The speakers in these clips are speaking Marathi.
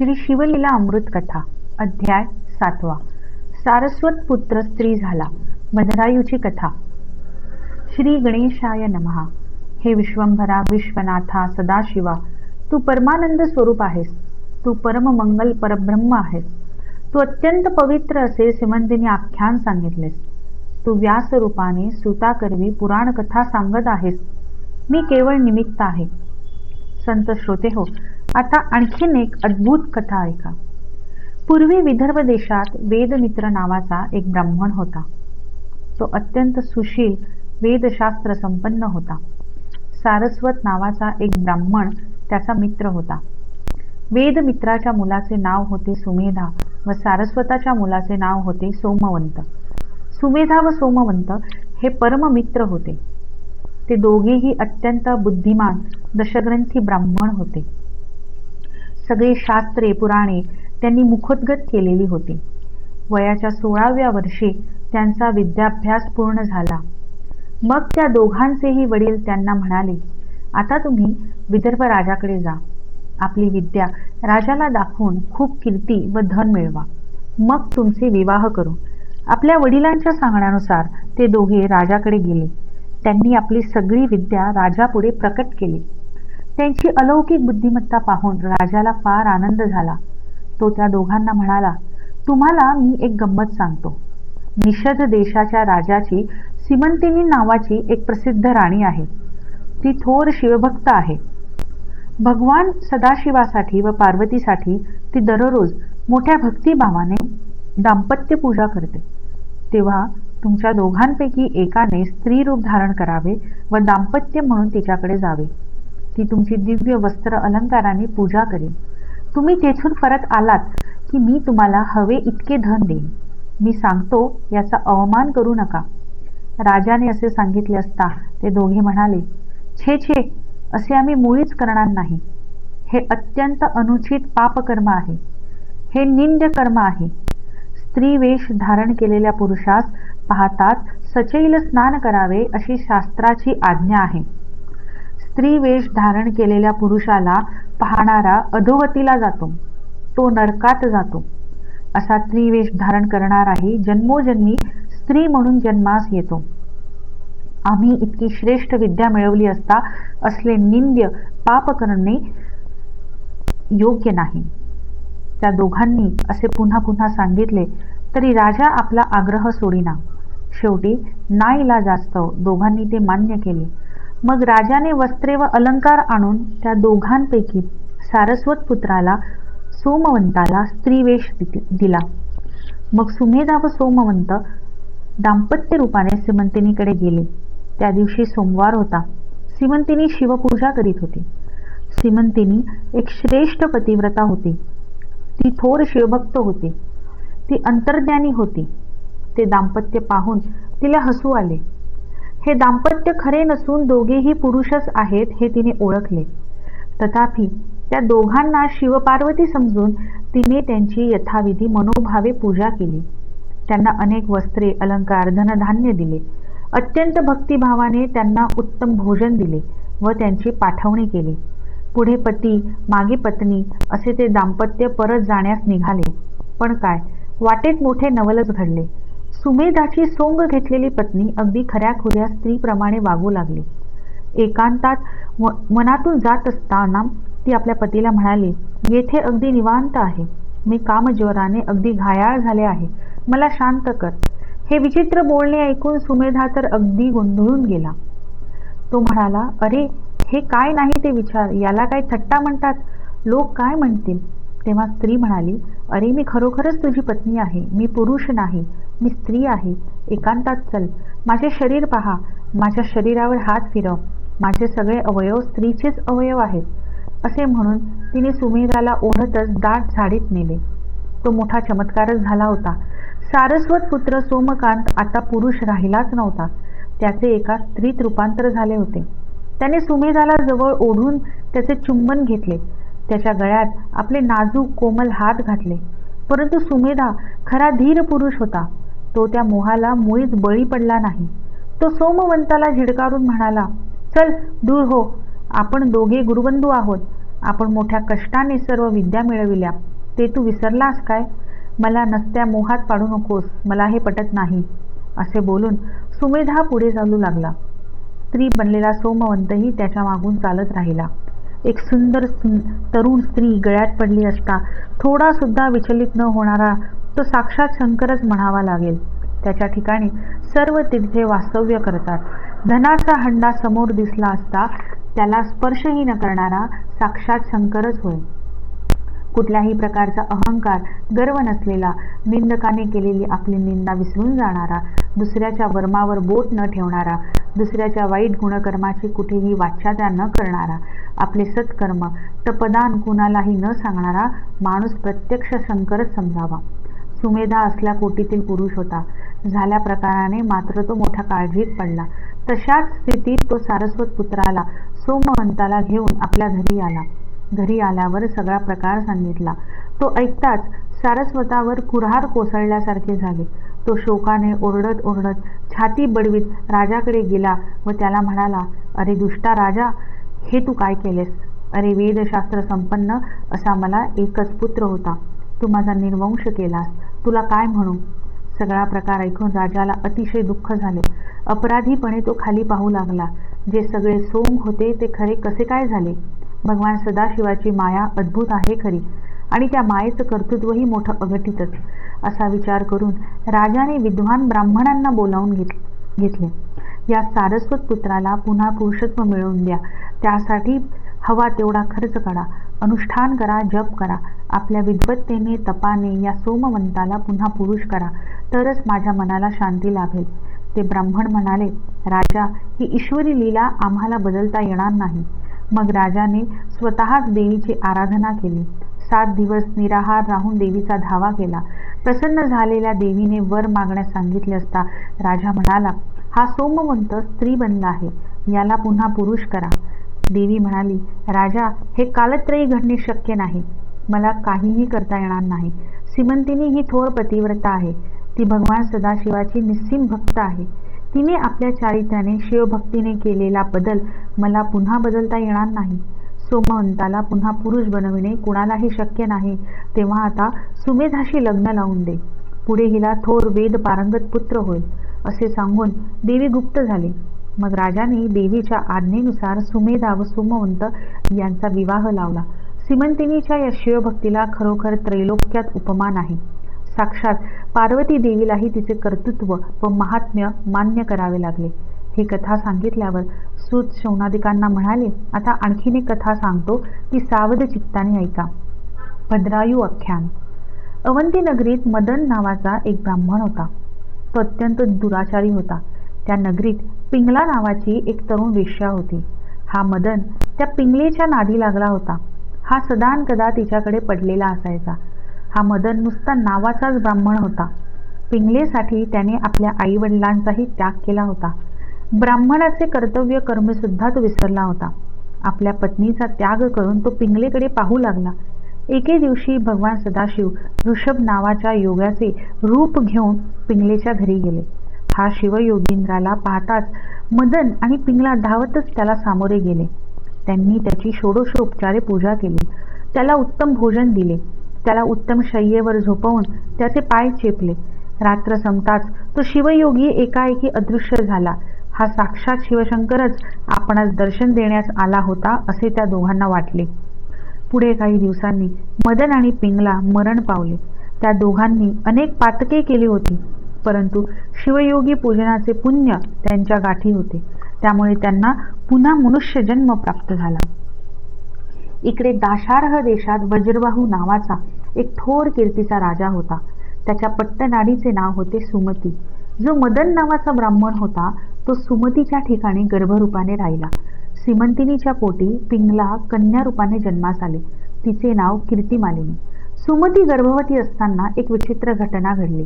श्री शिवलीला अमृत कथा अध्याय सातवा. सारस्वत पुत्र स्त्री झाला. मधरायूची कथा. श्री गणेशाय नमहा हे विश्वंभरा विश्वनाथा सदाशिवा तू परमानंद स्वरूप आहेस. तू परममंगल परब्रह्म आहेस. तू अत्यंत पवित्र असे सिमंतीने आख्यान सांगितलेस. तू व्यास रूपाने सुताकरवी पुराण कथा सांगत आहेस. मी केवळ निमित्त आहे. संत श्रोते हो आता आणखीन एक अद्भुत कथा ऐका. पूर्वी विदर्भ देशात वेदमित्र नावाचा एक ब्राह्मण होता. तो अत्यंत सुशील वेदशास्त्र संपन्न होता. सारस्वत नावाचा एक ब्राह्मण त्याचा मित्र होता. वेदमित्राच्या मुलाचे नाव होते सुमेधा व सारस्वताच्या मुलाचे नाव होते सोमवंत. सुमेधा व सोमवंत हे परममित्र होते. ते दोघेही अत्यंत बुद्धिमान दशग्रंथी ब्राह्मण होते. सगळी शास्त्रे पुराणे त्यांनी मुखोद्गत केलेली होती. वयाच्या सोळाव्या वर्षी त्यांचा विद्याभ्यास पूर्ण झाला. मग त्या दोघांचेही वडील त्यांना म्हणाले आता तुम्ही विदर्भ राजाकडे जा. आपली विद्या राजाला दाखवून खूप कीर्ती व धन मिळवा. मग तुमचे विवाह करू. आपल्या वडिलांच्या सांगण्यानुसार ते दोघे राजाकडे गेले. त्यांनी आपली सगळी विद्या राजापुढे प्रकट केली. त्यांची अलौकिक बुद्धिमत्ता पाहून राजाला फार आनंद झाला. तो त्या दोघांना म्हणाला तुम्हाला मी एक गंमत सांगतो. निषद देशाच्या राजाची सिमंतिनी नावाची एक प्रसिद्ध राणी आहे. ती थोर शिवभक्त आहे. भगवान सदाशिवासाठी व पार्वतीसाठी ती दररोज मोठ्या भक्तिभावाने दाम्पत्य पूजा करते. तेव्हा तुमच्या दोघांपैकी एकाने स्त्री रूप धारण करावे व दाम्पत्य म्हणून तिच्याकडे जावे. ती तुमची दिव्य वस्त्र अलंकाराने पूजा करेन. तुम्ही तेथून परत आलात की मी तुम्हाला हवे इतके धन देईन. मी सांगतो याचा अवमान करू नका. राजाने असे सांगितले असता ते दोघे म्हणाले छे छे असे आम्ही मुळीच करणार नाही. हे अत्यंत अनुचित पापकर्म आहे. हे निंद्य कर्म आहे. स्त्री वेश धारण केलेल्या पुरुषास पाहताच सचैल स्नान करावे अशी शास्त्राची आज्ञा आहे. स्त्री वेश धारण केलेल्या पुरुषाला पाहणारा अधोगतीला जातो. तो नरकात जातो. असा त्रिवेश धारण करणाराही जन्मोजन्मी स्त्री म्हणून जन्मास येतो. आम्ही इतकी श्रेष्ठ विद्या मिळवली असता असले निंद्य पाप करणे योग्य नाही. त्या दोघांनी असे पुन्हा पुन्हा सांगितले तरी राजा आपला आग्रह सोडिना. शेवटी नाईला जास्त दोघांनी ते मान्य केले. मग राजाने वस्त्रे व अलंकार आणून त्या दोघांपैकी सारस्वत पुत्राला सोमवंताला स्त्रीवेश दिला. मग सुमेधा व सोमवंत दाम्पत्य रूपाने सिमंतिनीकडे गेले. त्या दिवशी सोमवार होता. सिमंतिनी शिवपूजा करीत होती. सिमंतिनी एक श्रेष्ठ पतिव्रता होती. ती थोर शिवभक्त होती. ती अंतर्ज्ञानी होती. ते दाम्पत्य पाहून तिला हसू आले. हे दाम्पत्य खरे नसून दोघेही पुरुषच आहेत हे तिने ओळखले. तथापि त्या दोघांना शिवपार्वती समजून तिने त्यांची यथाविधी मनोभावे पूजा केली. त्यांना अनेक वस्त्रे अलंकार धनधान्य दिले. अत्यंत भक्तिभावाने त्यांना उत्तम भोजन दिले व त्यांची पाठवणी केली. पुढे पती मागे पत्नी असे ते दाम्पत्य परत जाण्यास निघाले. पण काय वाटेत मोठे नवलच घडले. सुमेधाची सोंग घेतलेली पत्नी अगदी खऱ्याखुऱ्या स्त्रीप्रमाणे वागू लागली. एकांतात मनातून जात असताना ती आपल्या पतीला म्हणाली येथे अगदी निवांत आहे. मी कामज्वराने अगदी घायाळ झाले आहे. मला शांत कर. हे विचित्र बोलणे ऐकून सुमेधा तर अगदी गोंधळून गेला. तो म्हणाला अरे हे काय नाही ते विचार? याला काय थट्टा म्हणतात? लोक काय म्हणतील? तेव्हा स्त्री म्हणाली अरे मी खरोखरच तुझी पत्नी आहे. मी पुरुष नाही. मी स्त्री आहे. एकांतात चल. माझे शरीर पहा. माझ्या शरीरावर हात फिरव. माझे सगळे अवयव स्त्रीचेच अवयव आहेत. असे म्हणून तिने सुमेधाला ओढतच दाट झाडीत नेले. तो मोठा चमत्कारच झाला होता. सारस्वत पुत्र सोमकांत आता पुरुष राहिलाच नव्हता. त्याचे एका स्त्रीत रूपांतर झाले होते. त्याने सुमेधाला जवळ ओढून त्याचे चुंबन घेतले. त्याच्या गळ्यात आपले नाजूक कोमल हात घातले. परंतु सुमेधा खरा धीर पुरुष होता. तो त्या मोहाला मुळीच बळी पडला नाही. तो सोमवंताला झिडकारून म्हणाला चल दूर हो. आपण दोघे गुरुबंधू आहोत. आपण मोठ्या कष्टाने सर्व विद्या मिळविल्या. ते तू विसरलास काय? मला नसत्या मोहात पाडू नकोस. मला हे पटत नाही. असे बोलून सुमेधा पुढे चालू लागला. स्त्री बनलेला सोमवंतही त्याच्या मागून चालत राहिला. एक सुंदर तरुण स्त्री गळ्यात पडली असता थोडा सुद्धा विचलित न होणारा तो साक्षात शंकरच म्हणावा लागेल. त्याच्या ठिकाणी सर्व तीर्थे वास्तव्य करतात. धनाचा हंडा समोर दिसला असता त्याला स्पर्शही न करणारा साक्षात शंकरच होय. कुठल्याही प्रकारचा अहंकार गर्व नसलेला निंदकाने केलेली आपली निंदा विसरून जाणारा दुसऱ्याच्या वर्मावर बोट न ठेवणारा दुसऱ्याच्या वाईट गुणकर्माची कुठेही वाच्यात्या न करणारा आपले सत्कर्म तपदान कुणालाही न सांगणारा माणूस प्रत्यक्ष शंकरच समजावा. सुमेधा असल्या कोटीतील पुरुष होता. झाल्या प्रकाराने मात्र तो मोठ्या काळजीत पडला. तशाच स्थितीत तो सारस्वत पुत्राला सोमवंताला घेऊन आपल्या घरी आला. घरी आल्यावर सगळा प्रकार सांगितला. तो ऐकताच सारस्वतावर कुऱ्हार कोसळल्यासारखे झाले. तो शोकाने ओरडत ओरडत छाती बडवीत राजाकडे गेला व त्याला म्हणाला अरे दुष्टा राजा हे तू काय केलेस? अरे वेदशास्त्र संपन्न असा मला एकच पुत्र होता. तू माझा निर्वंश केलास. तुला काय म्हणू? सगळा प्रकार ऐकून राजाला अतिशय दुःख झाले. अपराधीपणे तो खाली पाहू लागला. जे सगळे सोंग होते ते खरे कसे काय झाले? भगवान सदाशिवाची माया अद्भुत आहे खरी आणि त्या मायेचं कर्तृत्वही मोठं अघटितच असा विचार करून राजाने विद्वान ब्राह्मणांना बोलावून घेतले. या सारस्वत पुत्राला पुन्हा पुरुषत्व मिळवून द्या. त्यासाठी हवा तेवढा खर्च करा. अनुष्ठान करा जप करा. आपल्या विद्वत्तेने तपाने या सोमवंताला पुन्हा पुरुष करा तरच माझ्या मनाला शांती लाभेल. ते ब्राह्मण म्हणाले राजा ही ईश्वरी लीला आम्हाला बदलता येणार नाही. मग राजाने स्वतःच देवीची आराधना केली. सात दिवस निराहार राहून देवीचा धावा केला. प्रसन्न झालेल्या देवीने वर मागण्यास सांगितले असता राजा म्हणाला हा सोमवंत स्त्री बनला आहे याला पुन्हा पुरुष करा. देवी म्हणाली राजा हे कालत्रयी घडणे शक्य नाही. मला काहीही करता येणार नाही. सिमंतिनी ही थोर पतिव्रता आहे. ती भगवान सदाशिवाची निस्सीम भक्त आहे. तिने आपल्या चारित्र्याने शिवभक्तीने केलेला बदल मला पुन्हा बदलता येणार नाही. सोमवंताला पुन्हा पुरुष बनविणे कुणालाही शक्य नाही. तेव्हा आता सुमेधाशी लग्न लावून दे. पुढे हिला थोर वेद पारंगत पुत्र होईल असे सांगून देवी गुप्त झाली. मग राजाने देवीच्या आज्ञेनुसार सुमेधा व सोमवंत यांचा विवाह लावला. सिमंतिनीच्या या शिवभक्तीला खरोखर त्रैलोक्यात उपमान आहे. साक्षात पार्वती देवीलाही तिचे कर्तृत्व व महात्म्य मान्य करावे लागले. ही कथा सांगितल्यावर सूत शौनादिकांना म्हणाले आता आणखीन एक कथा सांगतो की सावध चित्ताने ऐका. भद्रायू आख्यान. अवंती नगरीत मदन नावाचा एक ब्राह्मण होता. तो अत्यंत दुराचारी होता. त्या नगरीत पिंगला नावाची एक तरुण वेश्या होती. हा मदन त्या पिंगलेच्या नादी लागला होता. हा सदान कदा तिच्याकडे पडलेला असायचा. हा मदन नुसता नावाचाच ब्राह्मण होता. पिंगलेसाठी त्याने आपल्या आईवडिलांचाही त्याग केला होता. ब्राह्मणाचे कर्तव्य कर्मसुद्धा तो विसरला होता. आपल्या पत्नीचा त्याग करून तो पिंगलेकडे पाहू लागला. एके दिवशी भगवान सदाशिव ऋषभ नावाच्या योगाचे रूप घेऊन पिंगलेच्या घरी गेले. हा शिवयोगींद्राला पाहताच मदन आणि पिंगला धावतच त्याला सामोरे गेले. त्यांनी त्याची षोडशोपचारे पूजा केली. त्याला उत्तम भोजन दिले. त्याला उत्तम शय्येवर झोपवून त्याचे पाय चेपले. रात्र संपताच तो शिवयोगी एकाएकी अदृश्य झाला. हा साक्षात शिवशंकरच आपणास दर्शन देण्यास आला होता असे त्या दोघांना वाटले. पुढे काही दिवसांनी मदन आणि पिंगला मरण पावले. त्या दोघांनी अनेक पातके केली होती परंतु शिवयोगी पूजनाचे पुण्य त्यांच्या गाठी होते. त्यामुळे त्यांना पुन्हा मनुष्य जन्म प्राप्त झाला. इकडे दाशार्ह देशात वज्रबाहू नावाचा एक थोर कीर्तीचा राजा होता. त्याच्या पट्टनाडीचे नाव होते सुमती. जो मदन नावाचा ब्राह्मण होता तो सुमतीच्या ठिकाणी गर्भरूपाने राहिला. सिमंतिनीच्या पोटी पिंगला कन्या रूपाने जन्मास आले. तिचे नाव कीर्तिमालिनी. सुमती गर्भवती असताना एक विचित्र घटना घडली.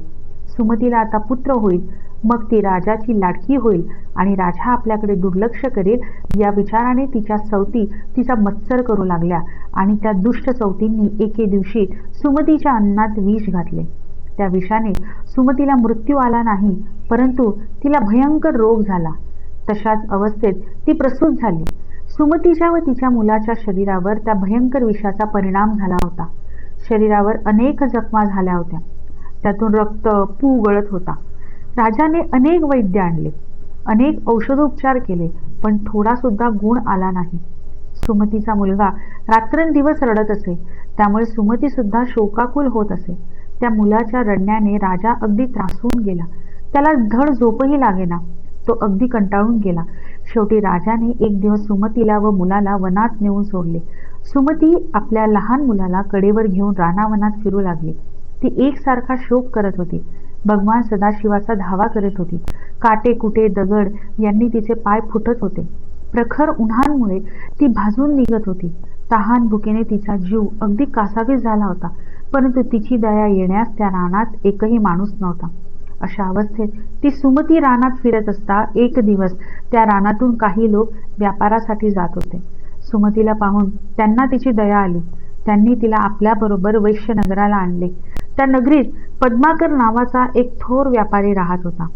सुमतीला आता पुत्र होईल मग ती राजाची लाडकी होईल आणि राजा आपल्याकडे दुर्लक्ष करेल या विचाराने तिच्या सवती तिचा मत्सर करू लागल्या आणि त्या दुष्ट सवतींनी एके दिवशी सुमतीच्या अन्नात विष घातले. त्या विषाने सुमतीला मृत्यू आला नाही परंतु तिला भयंकर रोग झाला. तशाच अवस्थेत ती प्रसूत झाली. सुमतीच्या व तिच्या मुलाच्या शरीरावर त्या भयंकर विषाचा परिणाम झाला होता. शरीरावर अनेक जखमा झाल्या होत्या. त्यातून रक्त पू गळत होता. राजाने अनेक वैद्य आणले अनेक औषधोपचार केले पण थोडा सुद्धा गुण आला नाही. सुमतीचा मुलगा रात्रंदिवस रडत असे त्यामुळे सुमती सुद्धा शोकाकुल होत असे. त्या मुलाच्या रडण्याने राजा अगदी त्रासून गेला. त्याला धड झोपही लागेना. तो अगदी कंटाळून गेला. शेवटी राजाने एक दिवस सुमतीला व मुलाला वनात नेऊन सोडले. सुमती आपल्या लहान मुलाला कडेवर घेऊन रानावनात फिरू लागली. ती एकसारखा शोक करत होती. भगवान सदाशिवाचा धावा करत होती. काटे कुटे दगड यांनी तिचे पाय फुटत होते. प्रखर उन्हांमुळे ती भाजून निघत होती. तहान भुकेने तिचा जीव अगदी कासावीस झाला होता परंतु तिची दया येण्यास त्या रानात एकही माणूस नव्हता. अशा अवस्थेत ती सुमती रानात फिरत असता एक दिवस त्या रानातून काही लोक व्यापारासाठी जात होते. सुमतीला पाहून त्यांना तिची दया आली. त्यांनी तिला आपल्याबरोबर वैश्यनगराला आणले. त्या नगरीत पद्माकर नावाचा एक थोर व्यापारी राहत होता.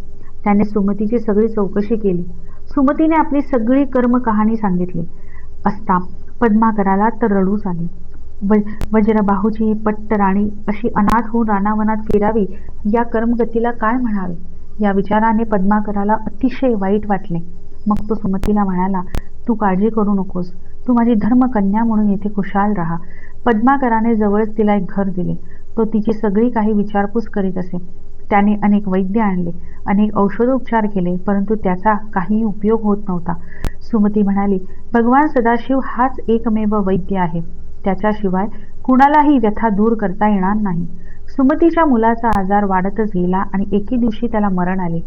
त्याने सुमतीची सगळी चौकशी केली. सुमतीने आपली सगळी कर्म कहाणी सांगितली. असता पद्माकराला तर रडूच आली. वज्रबाहूची पट्ट राणी अशी अनाथ होऊन रानावनात फिरावी या कर्मगतीला काय म्हणावे? या विचाराने पद्माकराला अतिशय वाईट वाटले. मग तो सुमतीला म्हणाला तू काळजी करू नकोस. तू माझी धर्मकन्या म्हणून येथे खुशाल राहा. पद्माकराने जवळच तिला एक घर दिले. तो तिची सगळी काही विचारपूस करीत असे. त्याने अनेक वैद्य आणले अनेक औषधोपचार केले परंतु त्याचा काही उपयोग होत नव्हता. सुमती म्हणाली भगवान सदाशिव हाच एकमेव वैद्य आहे. त्याच्याशिवाय कुणालाही व्यथा दूर करता येणार नाही. सुमतीच्या मुलाचा आजार वाढतच गेला आणि एके दिवशी त्याला मरण आले.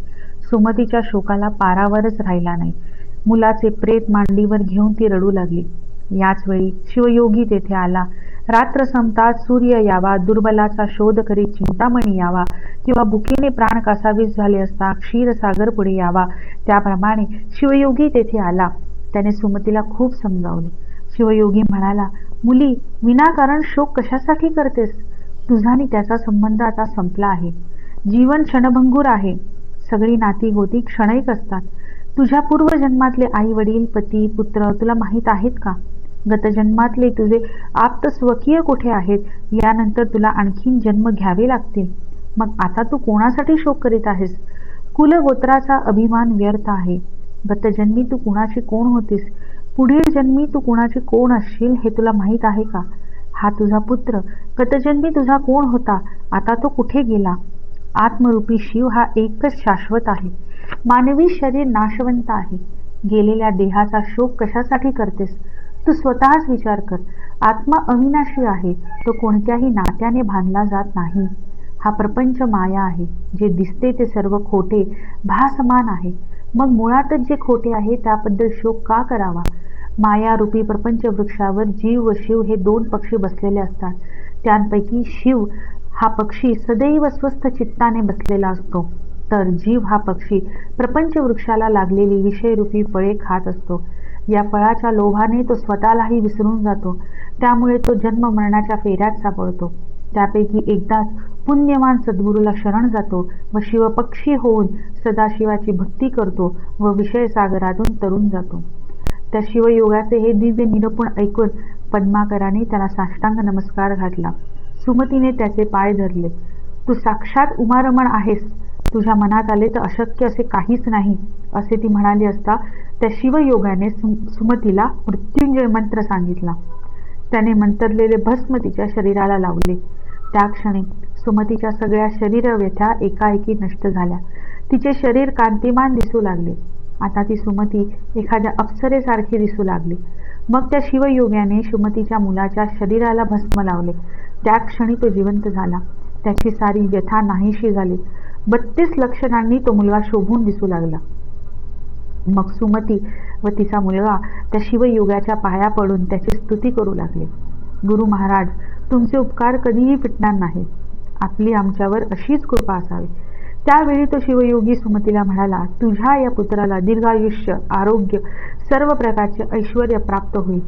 सुमतीच्या शोकाला पारावरच राहिला नाही. मुलाचे प्रेत मांडीवर घेऊन ती रडू लागली. याच वेळी शिवयोगी तेथे आला. रात्र संपतात सूर्य यावा दुर्बलाचा शोध करीत चिंतामणी यावा किंवा भुकेने प्राण कासावीस झाले असता क्षीरसागर पुढे यावा. त्याप्रमाणे शिवयोगी तेथे आला. त्याने सुमतीला खूप समजावले. शिवयोगी म्हणाला मुली विनाकारण शोक कशासाठी करतेस? तुझानी त्याचा संबंध आता संपला आहे. जीवन क्षणभंगूर आहे. सगळी नाती गोती क्षणिक असतात. तुझ्या पूर्वजन्मातले आई वडील पती पुत्र तुला माहीत आहेत का? गतजन्मातले तुझे आप्त स्वकीय कुठे आहेत? यानंतर तुला आणखीन जन्म घ्यावे लागतील. मग आता तू कोणासाठी शोक करीत आहेस? कुलगोत्राचा अभिमान व्यर्थ आहे. गतजन्मी तू कुणाची कोण होतीस? पुढील जन्मी तू कुणाची कोण असशील हे तुला माहीत आहे का? हा तुझा पुत्र. गतजन्मी तुझा कोण होता? आता तो कुठे गेला? आत्मरूपी शिव हा एकच शाश्वत आहे. मानवी शरीर नाशवंत आहे. गेलेल्या देहाचा शोक कशासाठी करतेस? तू स्वतःच विचार कर. आत्मा अविनाशी आहे तो कोणत्याही नात्याने बांधला जात नाही. हा प्रपंच माया आहे जे दिसते ते सर्व खोटे भासमान आहे. मग मुळातच जे खोटे आहे त्याबद्दल शोक का करावा? मायारूपी प्रपंच वृक्षावर जीव व शिव हे दोन पक्षी बसलेले असतात. त्यांपैकी शिव हा पक्षी सदैव स्वस्थ चित्ताने बसलेला असतो. तर जीव हा पक्षी प्रपंच वृक्षाला लागलेली विषयरूपी फळे खात असतो. या फळाच्या लोभाने तो स्वतःलाही विसरून जातो. त्यामुळे तो जन्म मरणाच्या फेऱ्यात सापडतो. त्यापैकी एकदाच पुण्यवान सद्गुरूला शरण जातो व शिवपक्षी होऊन सदाशिवाची भक्ती करतो व विषय सागरातून तरुण जातो. त्या शिवयोगाचे हे दिव्य निरपुण ऐकून पद्माकराने त्याला साष्टांग नमस्कार घातला. सुमतीने त्याचे पाय धरले. तू साक्षात उमारमण आहेस. तुझ्या मनात आले तर अशक्य असे काहीच नाही असे ती म्हणाली असता त्या शिवयोगाने सुमतीला मृत्युंजय मंत्र सांगितला. त्याने मंतरलेले भस्म तिच्या शरीराला लावले. त्या क्षणी सुमतीच्या सगळ्या शरीरव्यथ्या एकाएकी नष्ट झाल्या. तिचे शरीर कांतिमान दिसू लागले. आता ती सुमती एखाद्या अप्सरेसारखी दिसू लागली. मग त्या शिवयोग्याने सुमतीच्या मुलाच्या शरीराला भस्म लावले. त्या क्षणी तो जिवंत झाला. त्याची सारी व्यथा नाहीशी झाली. बत्तीस लक्षणांनी तो मुलगा शोभून दिसू लागला. मग सुमती व तिचा मुलगा त्या शिवयुगाच्या पाया पडून त्याची स्तुती करू लागले. गुरु महाराज तुमचे उपकार कधीही फिटणार नाहीत. आपली आमच्यावर अशीच कृपा असावी. त्यावेळी तो शिवयोगी सुमतीला म्हणाला तुझ्या या पुत्राला दीर्घायुष्य आरोग्य सर्व प्रकारचे ऐश्वर प्राप्त होईल.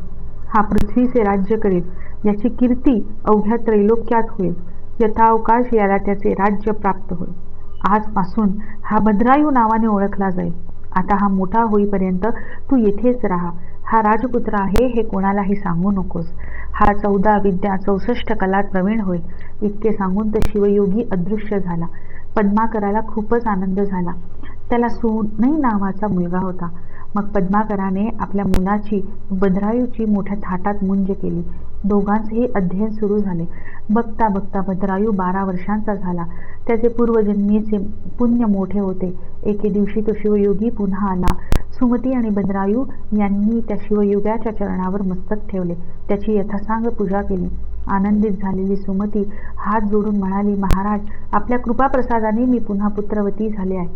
हा पृथ्वीचे राज्य करेल याची कीर्ती अवघ्या त्रैलोक्यात होईल. यथावकाश याला त्याचे राज्य प्राप्त होईल. आजपासून हा भद्रायू नावाने ओळखला जाईल. आता हा मोठा होईपर्यंत तू येथेच राहा. हा राजपुत्र आहे हे कोणालाही सांगू नकोस. हा चौदा विद्या चौसष्ट कलात प्रवीण होईल. इतके सांगून तर शिवयोगी अदृश्य झाला. पद्माकराला खूपच आनंद झाला. त्याला सोनई नावाचा मुलगा होता. मग पद्माकराने आपल्या मुलाची भद्रायूची मोठ्या थाटात मुंज केली. दोघांचेही अध्ययन सुरू झाले. बघता बघता भद्रायू बारा वर्षांचा झाला. त्याचे पूर्वजन्मीचे पुण्य मोठे होते. एके दिवशी तो शिवयोगी पुन्हा आला. सुमती आणि बंदरायू यांनी त्या शिवयोगाच्या चरणावर मस्तक ठेवले. त्याची यथासांग पूजा केली. आनंदित झालेली सुमती हात जोडून म्हणाली महाराज आपल्या कृपाप्रसादाने मी पुन्हा पुत्रवती झाले आहे.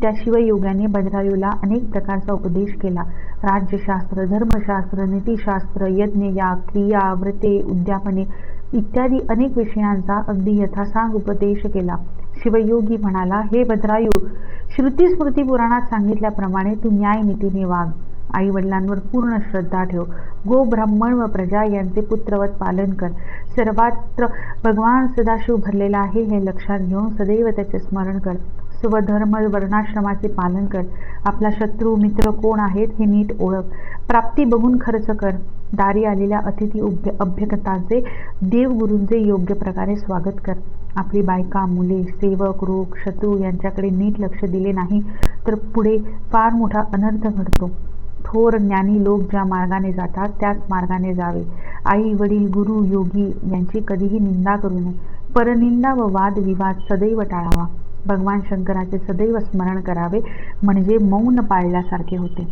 त्या शिवयोगाने बंदरायूला अनेक प्रकारचा उपदेश केला. राज्यशास्त्र धर्मशास्त्र नीतिशास्त्र यज्ञ या क्रिया व्रते उद्यापने इत्यादी अनेक विषयांचा अगदी यथासांग उपदेश केला. शिवयोगी म्हणाला हे भद्रायू श्रुती स्मृती पुराणात सांगितल्याप्रमाणे तू न्यायनीतीने वाघ. आई वडिलांवर पूर्ण श्रद्धा ठेव. गो ब्राह्मण व प्रजा यांचे पुत्रवत पालन कर. सर्वात्र भगवान सदाशिव भरलेला आहे हे लक्षात घेऊन सदैव त्याचे स्मरण कर. स्वधर्म वर्णाश्रमाचे पालन कर. आपला शत्रू मित्र कोण आहेत हे नीट ओळख. प्राप्ती बघून खर्च कर. दारी आलेल्या अतिथी उभ्य अभ्यगतांचे देवगुरूंचे योग्य प्रकारे स्वागत कर. आपली बायका मुले सेवक रोग शत्रू यांच्याकडे नीट लक्ष दिले नाही तर पुढे फार मोठा अनर्थ घडतो. थोर ज्ञानी लोक ज्या मार्गाने जातात त्याच मार्गाने जावे. आई वडील गुरु योगी यांची कधीही निंदा करू नये. परनिंदा व वादविवाद सदैव टाळावा. भगवान शंकराचे सदैव स्मरण करावे म्हणजे मौन पाळल्यासारखे होते.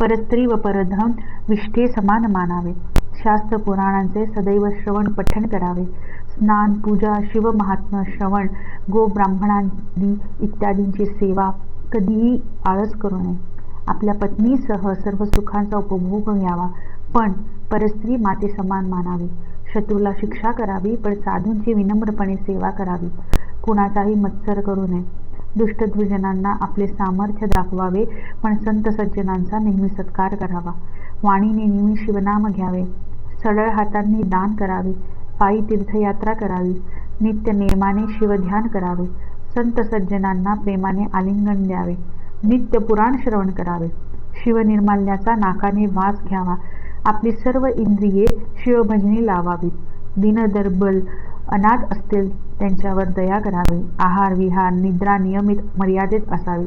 परस्त्री व परधन विष्ठे समान मानावे. शास्त्र पुराणांचे सदैव श्रवण पठण करावे. स्नान पूजा शिवमहात्म श्रवण गो ब्राह्मणांनी इत्यादींची सेवा कधीही आळस करू नये. आपल्या पत्नीसह सर्व सुखांचा उपभोग घ्यावा. पण परस्त्री माते समान मानावे. शत्रूला शिक्षा करावी पण साधूंची विनम्रपणे सेवा करावी. कुणाचाही मत्सर करू नये. दुष्टद्विजनांना आपले सामर्थ्य दाखवावे पण संत सज्जनांचा नेहमी सत्कार करावा. वाणीने नेहमी शिवनाम घ्यावे. सरळ हातांनी दान करावे. पायी तीर्थयात्रा करावी. नित्य नियमाने शिवध्यान करावे. संत सज्जनांना प्रेमाने आलिंगन द्यावे. नित्य पुराण श्रवण करावे. शिवनिर्माल्याचा नाकाने वास घ्यावा. आपली सर्व इंद्रिये शिवभजनी लावावीत. दिनदर्बल अनाथ असतील त्यांच्यावर दया करावी. आहार विहार निद्रा नियमित मर्यादेत असावी.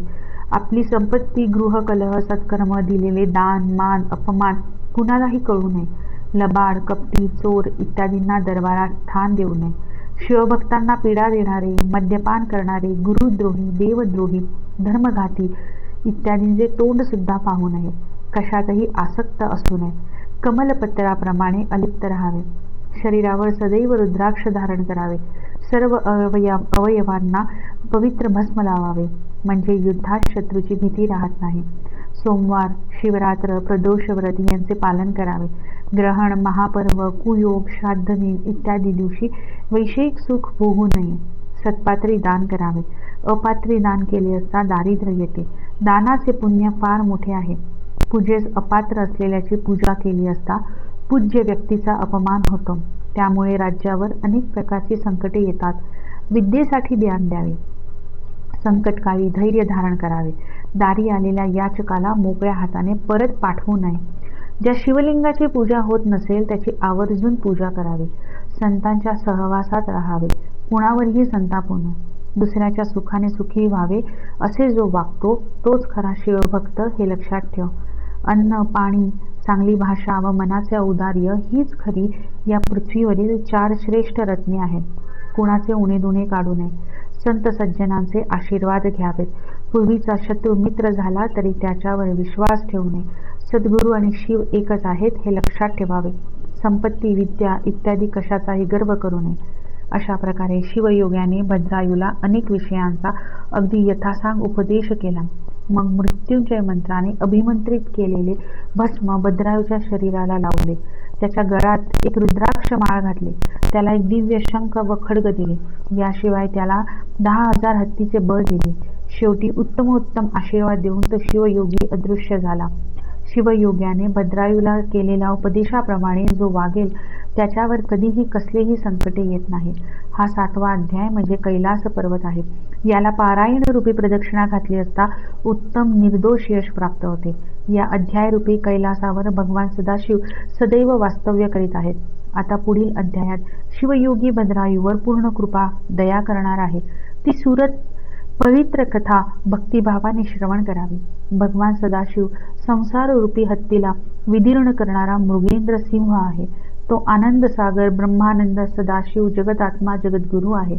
आपली संपत्ती गृहकलह सत्कर्म दिलेले दान मान अपमान कुणालाही कळू नये. लबाड कपटी चोर इत्यादींना दरबारात स्थान देऊ नये. शिवभक्तांना पीडा देणारे मद्यपान करणारे गुरुद्रोही देवद्रोही धर्मघाती इत्यादींचे तोंडसुद्धा पाहू नये. कशातही आसक्त असू नये. कमलपत्राप्रमाणे अलिप्त राहावे. शरीरावर सदैव रुद्राक्ष धारण करावे. सर्व अवयव अवयवांना पवित्र भस्म लावावे. म्हणजे युद्धात शत्रूची भीती राहत नाही. सोमवार शिवरात्र प्रदोषव्रत यांचे पालन करावे. ग्रहण महापर्व कुयोग श्राद्धनी इत्यादी दिवशी वैषयिक सुख भोगू नये. सत्पात्री दान करावे. अपात्री दान केले असता दारिद्र्य येते. दानाचे पुण्य फार मोठे आहे. पूजेस अपात्र असलेल्याची पूजा केली असता पूज्य व्यक्तीचा अपमान होतो. त्यामुळे राज्यावर अनेक प्रकारची संकटे येतात. विद्येसाठी ध्यान द्यावे. संकटकाळी धैर्य धारण करावे. दारी आलेल्या याचकाला मोकळ्या हाताने परत पाठवू नये. ज्या शिवलिंगाची पूजा होत नसेल त्याची आवर्जून पूजा करावी. संतांच्या सहवासात राहावे. कुणावरही संतापू नये. दुसऱ्याच्या सुखाने सुखी व्हावे असे जो वागतो तोच खरा शिवभक्त हे लक्षात ठेव. अन्न पाणी चांगली भाषा व मनाचे औदार्य हीच खरी या पृथ्वीवरील चार श्रेष्ठ रत्ने आहेत. कुणाचे उणे दुणे काढू नये. संत सज्जनांचे आशीर्वाद घ्यावेत. पूर्वीचा शत्रू मित्र झाला तरी त्याच्यावर विश्वास ठेवू नये. सद्गुरू आणि शिव एकच आहेत हे लक्षात ठेवावे. संपत्ती विद्या इत्यादी कशाचाही गर्व करू नये. अशा प्रकारे शिवयोग्याने भद्रायूला अनेक विषयांचा अगदी यथासांग उपदेश केला. मग मृत्युंजय मंत्राने अभिमंत्रित केलेले भस्म भद्रायूच्या शरीराला लावले. त्याच्या गळात एक रुद्राक्ष माळ घातली. त्याला एक दिव्य शंख व खड्ग दिले. याशिवाय त्याला दहा हजार हत्तीचे बळ दिले. शेवटी उत्तमोत्तम आशीर्वाद देऊन तो शिवयोगी अदृश्य झाला. शिवयोग्याने भद्रायूला केलेल्या उपदेशाप्रमाणे जो वागेल त्याच्यावर कधीही कसलेही संकटे येत नाही हा सातवा अध्याय म्हणजे कैलास पर्वत आहे. याला पारायण रूपी प्रदक्षिणा घातली असता उत्तम निर्दोष यश प्राप्त होते. या अध्यायरूपी कैलासावर भगवान सदाशिव सदैव वास्तव्य करीत आहेत. आता पुढील अध्यायात शिवयोगी भद्रायूवर पूर्ण कृपा दया करणार आहे. ती सुरत पवित्र कथा भक्तिभावाने श्रवण करावी. भगवान सदाशिव संसाररूपी हत्तीला विदीर्ण करणारा मृगेंद्र सिंह आहे. तो आनंद सागर ब्रह्मानंद सदाशिव जगदात्मा जगद्गुरु आहे.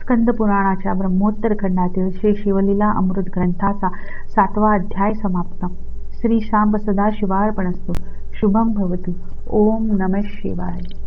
स्कंद पुराणाच्या ब्रह्मोत्तर खंडातील श्री शिवलीला अमृत ग्रंथाचा सातवा अध्याय समाप्त. श्री शांब सदाशिवार्पणस्तु शुभम भवतु. ओम नमः शिवाय.